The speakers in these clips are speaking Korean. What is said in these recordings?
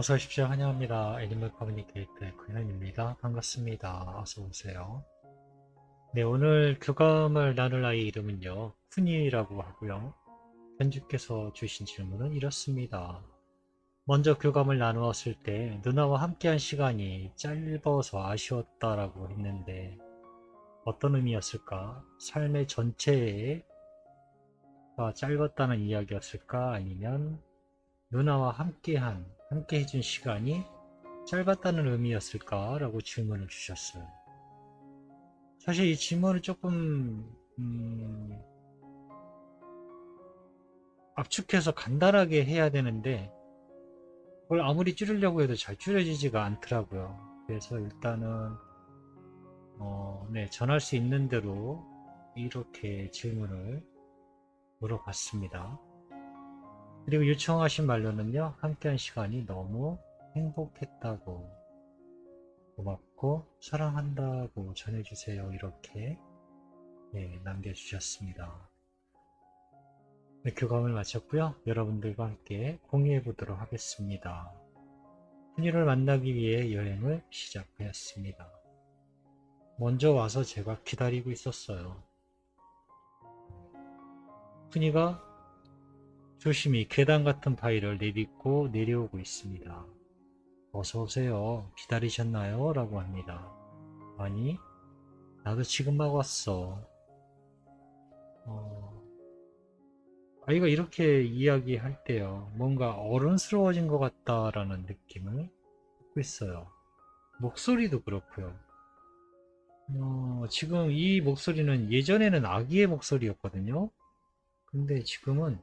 어서 오십시오. 환영합니다. 애니멀 커뮤니케이터의 권현입니다. 반갑습니다. 어서 오세요. 네, 오늘 교감을 나눌 아이 이름은요, 쿤이라고 하고요. 편주께서 주신 질문은 이렇습니다. 먼저 교감을 나누었을 때 누나와 함께한 시간이 짧아서 아쉬웠다라고 했는데 어떤 의미였을까? 삶의 전체가 짧았다는 이야기였을까? 아니면 누나와 함께한, 함께 해준 시간이 짧았다는 의미였을까라고 질문을 주셨어요. 사실 이 질문을 조금, 음, 압축해서 간단하게 해야 되는데, 그걸 아무리 줄이려고 해도 잘 줄여지지가 않더라고요. 그래서 일단은, 어, 네, 전할 수 있는 대로 이렇게 질문을 물어봤습니다. 그리고 요청하신 말로는요, 함께한 시간이 너무 행복했다고, 고맙고, 사랑한다고 전해주세요. 이렇게, 네, 남겨주셨습니다. 네, 교감을 마쳤고요. 여러분들과 함께 공유해 보도록 하겠습니다. 훈이를 만나기 위해 여행을 시작하였습니다. 먼저 와서 제가 기다리고 있었어요. 훈이가 조심히 계단 같은 바위를 내딛고 내려오고 있습니다. 어서 오세요. 기다리셨나요? 라고 합니다. 아니, 나도 지금 막 왔어. 어, 아이가 이렇게 이야기할 때요. 뭔가 어른스러워진 것 같다라는 느낌을 받고 있어요. 목소리도 그렇고요. 어, 지금 이 목소리는 예전에는 아기의 목소리였거든요. 근데 지금은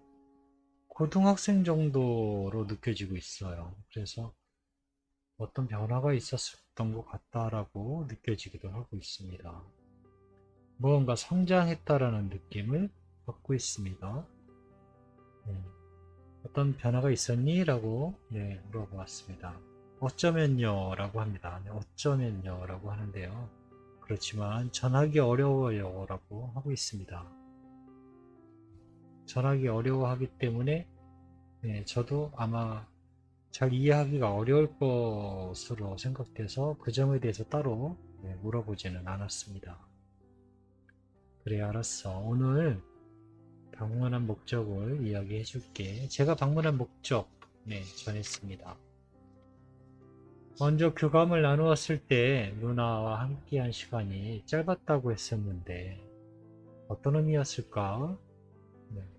고등학생 정도로 느껴지고 있어요. 그래서 어떤 변화가 있었던 것 같다라고 느껴지기도 하고 있습니다. 무언가 성장했다라는 느낌을 받고 있습니다. 네. 어떤 변화가 있었니? 라고 네, 물어보았습니다. 어쩌면요 라고 합니다. 네, 어쩌면요 라고 하는데요. 그렇지만 전하기 어려워요 라고 하고 있습니다. 전하기 어려워하기 때문에 네, 저도 아마 잘 이해하기가 어려울 것으로 생각돼서 그 점에 대해서 따로 네, 물어보지는 않았습니다. 그래 알았어. 오늘 방문한 목적을 이야기해 줄게. 제가 방문한 목적 네, 전했습니다. 먼저 교감을 나누었을 때 누나와 함께한 시간이 짧았다고 했었는데 어떤 의미였을까? 네.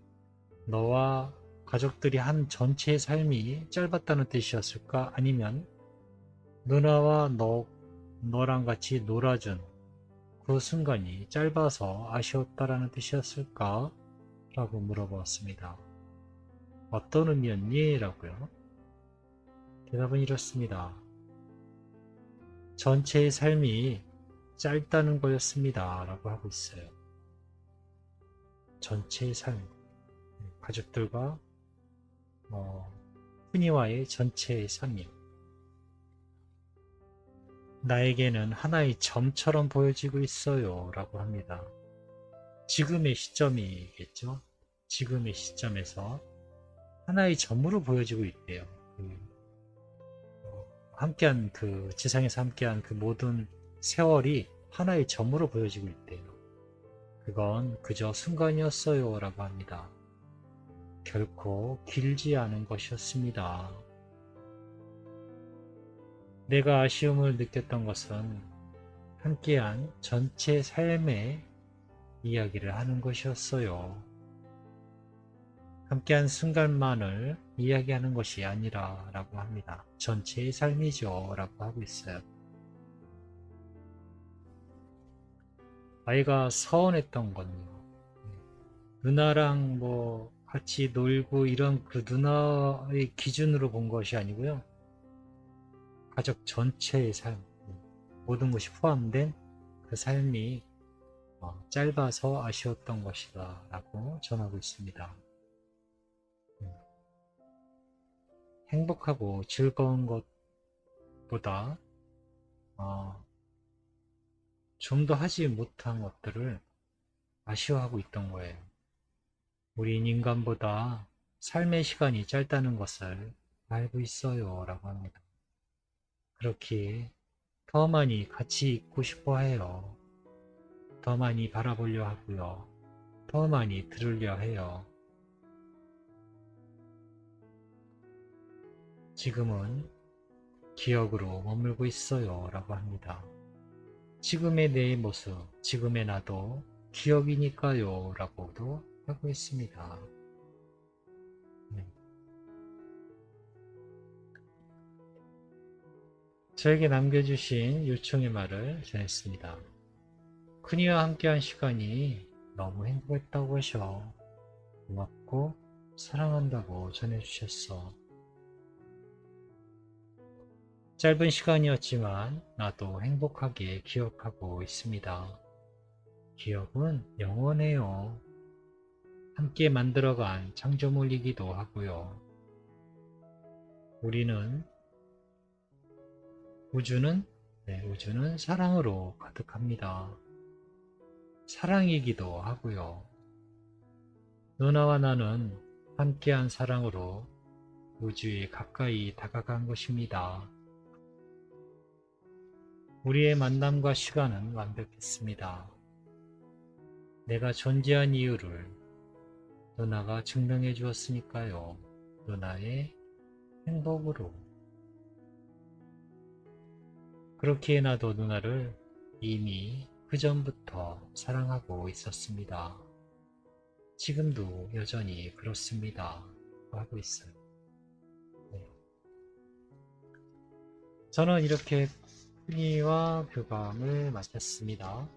너와 가족들이 한 전체의 삶이 짧았다는 뜻이었을까? 아니면 누나와 너, 너랑 같이 놀아준 그 순간이 짧아서 아쉬웠다라는 뜻이었을까? 라고 물어보았습니다. 어떤 의미였니? 라고요. 대답은 이렇습니다. 전체의 삶이 짧다는 거였습니다. 라고 하고 있어요. 전체의 삶. 가족들과 어, 흔히와의 전체의 삶이요. 나에게는 하나의 점처럼 보여지고 있어요. 라고 합니다. 지금의 시점이겠죠. 지금의 시점에서 하나의 점으로 보여지고 있대요. 그, 어, 함께한 그 지상에서 함께한 그 모든 세월이 하나의 점으로 보여지고 있대요. 그건 그저 순간이었어요. 라고 합니다. 결코 길지 않은 것이었습니다. 내가 아쉬움을 느꼈던 것은 함께한 전체 삶의 이야기를 하는 것이었어요. 함께한 순간만을 이야기하는 것이 아니라 라고 합니다. 전체의 삶이죠. 라고 하고 있어요. 아이가 서운했던 건요. 누나랑 뭐 같이 놀고 이런 그 누나의 기준으로 본 것이 아니고요. 가족 전체의 삶, 모든 것이 포함된 그 삶이 어, 짧아서 아쉬웠던 것이다 라고 전하고 있습니다. 음. 행복하고 즐거운 것보다 어, 좀 더 하지 못한 것들을 아쉬워하고 있던 거예요. 우린 인간보다 삶의 시간이 짧다는 것을 알고 있어요. 라고 합니다. 그렇게 더 많이 같이 있고 싶어 해요. 더 많이 바라보려 하고요. 더 많이 들으려 해요. 지금은 기억으로 머물고 있어요. 라고 합니다. 지금의 내 모습, 지금의 나도 기억이니까요. 라고도 하고 있습니다. 네. 저에게 남겨주신 요청의 말을 전했습니다. 그니와 함께한 시간이 너무 행복했다고 하셔. 고맙고 사랑한다고 전해주셨어. 짧은 시간이었지만 나도 행복하게 기억하고 있습니다. 기억은 영원해요. 함께 만들어간 창조물이기도 하고요. 우리는 우주는 네, 우주는 사랑으로 가득합니다. 사랑이기도 하고요. 누나와 나는 함께한 사랑으로 우주에 가까이 다가간 것입니다. 우리의 만남과 시간은 완벽했습니다. 내가 존재한 이유를 누나가 증명해 주었으니까요. 누나의 행복으로. 그렇기에 나도 누나를 이미 그전부터 사랑하고 있었습니다. 지금도 여전히 그렇습니다. 하고 있어요. 네. 저는 이렇게 훈이와 교감을 마쳤습니다.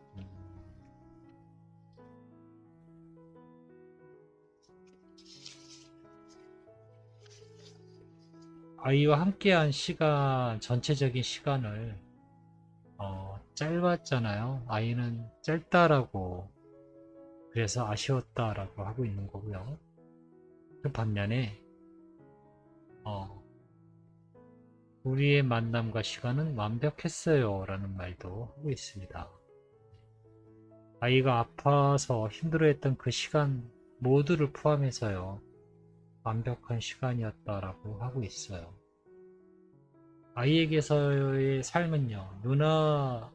아이와 함께한 시간, 전체적인 시간을 어, 짧았잖아요. 아이는 짧다라고 그래서 아쉬웠다라고 하고 있는 거고요. 그 반면에 어, 우리의 만남과 시간은 완벽했어요 라는 말도 하고 있습니다. 아이가 아파서 힘들어했던 그 시간 모두를 포함해서요. 완벽한 시간이었다라고 하고 있어요. 아이에게서의 삶은요, 누나하고만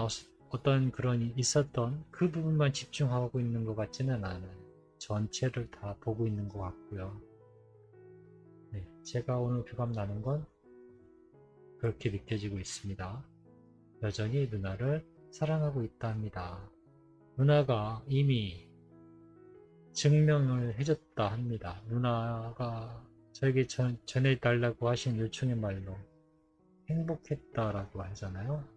어- 어떤 그런 있었던 그 부분만 집중하고 있는 것 같지는 않아요. 전체를 다 보고 있는 것 같고요. 네, 제가 오늘 교감 나눈 건 그렇게 느껴지고 있습니다. 여전히 누나를 사랑하고 있다 합니다. 누나가 이미 증명을 해줬다 합니다. 누나가 저에게 전, 전해달라고 하신 요청의 말로 행복했다라고 하잖아요.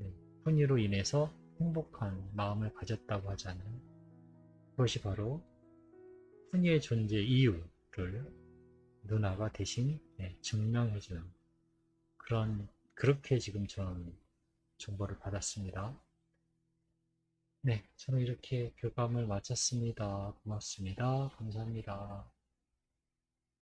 네, 훈이로 인해서 행복한 마음을 가졌다고 하잖아요. 그것이 바로 훈이의 존재 이유를 누나가 대신 네, 증명해주는 그런 그렇게 지금 저는 정보를 받았습니다. 네, 저는 이렇게 교감을 마쳤습니다. 고맙습니다. 감사합니다.